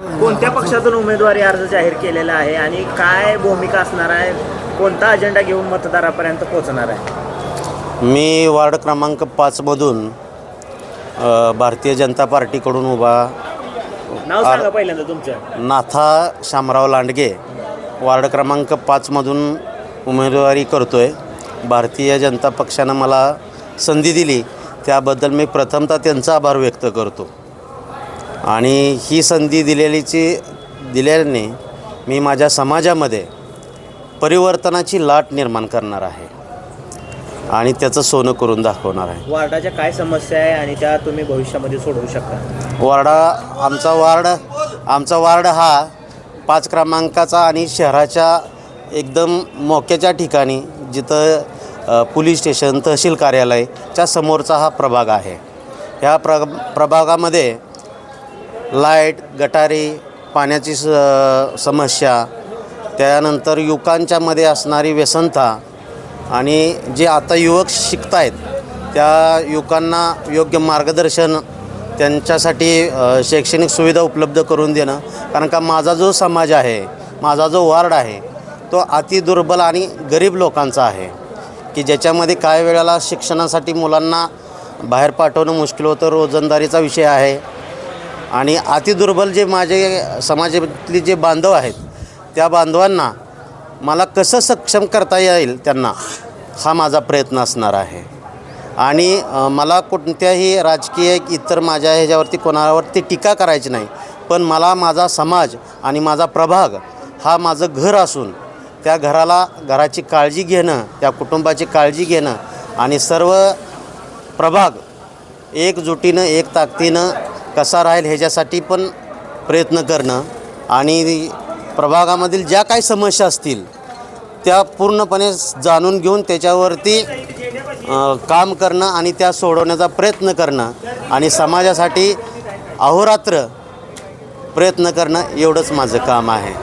कोणत्या पक्षातून उमेदवारी अर्ज जाहीर केलेला आहे आणि काय भूमिका असणार आहे? कोणता अजेंडा घेऊन मतदारापर्यंत पोहोचणार आहे? मी वार्ड क्रमांक पाचमधून भारतीय जनता पार्टीकडून उभा नाव सांगा पहिल्यांदा तुमचं. नाथा शामराव लांडगे वार्ड क्रमांक पाचमधून उमेदवारी करतो आहे भारतीय जनता पक्षानं मला संधी दिली. त्याबद्दल मी प्रथमतः त्यांचा आभार व्यक्त करतो. आणि ही संधी दिलेलीची दिल्याने मी माझ्या समाजामध्ये परिवर्तनाची लाट निर्माण करणार आहे. आणि त्याचं सोनं करून दाखवणार आहे. वार्डाच्या काय समस्या आहे आणि त्या तुम्ही भविष्यामध्ये सोडवू शकता? वार्डा आमचा वार्ड आमचा वार्ड हा पाच क्रमांकाचा आणि शहराच्या एकदम मोक्याच्या ठिकाणी जिथं पोलीस स्टेशन तहसील कार्यालयच्या समोरचा हा प्रभाग आहे. ह्या प्र प्रभागामध्ये लाइट गटारी पाण्याची स समस्या त्यानंतर युवकांच्यामध्ये असणारी व्यसनता आणि जे आता युवक शिकत आहेत त्या युवकांना योग्य मार्गदर्शन त्यांच्यासाठी शैक्षणिक सुविधा उपलब्ध करून देणं. कारण का माझा जो समाज आहे माझा जो वार्ड आहे तो अति दुर्बल आणि गरीब लोकांचा आहे. की ज्याच्यामध्ये काही वेळेला शिक्षणासाठी मुलांना बाहेर पाठवणं मुश्किल होतं रोजंदारीचा विषय आहे आणि अतिदुर्बल जे माझे समाजातले जे बांधव आहेत त्या बांधवांना मला कसं सक्षम करता येईल त्यांना हा माझा प्रयत्न असणार आहे. आणि मला कोणत्याही राजकीय इतर माझ्या ह्याच्यावरती कोणावरती टीका करायची नाही पण मला माझा समाज आणि माझा प्रभाग हा माझं घर असून त्या घराला घराची काळजी घेणं त्या कुटुंबाची काळजी घेणं आणि सर्व प्रभाग एकजुटीनं एक ताकदीनं कसा राहील ह्याच्यासाठी पण प्रयत्न करणं आणि प्रभागामधील ज्या काही समस्या असतील त्या पूर्णपणे जाणून घेऊन त्याच्यावरती काम करणं आणि त्या सोडवण्याचा प्रयत्न करणं आणि समाजासाठी अहोरात्र प्रयत्न करणं एवढंच माझं काम आहे.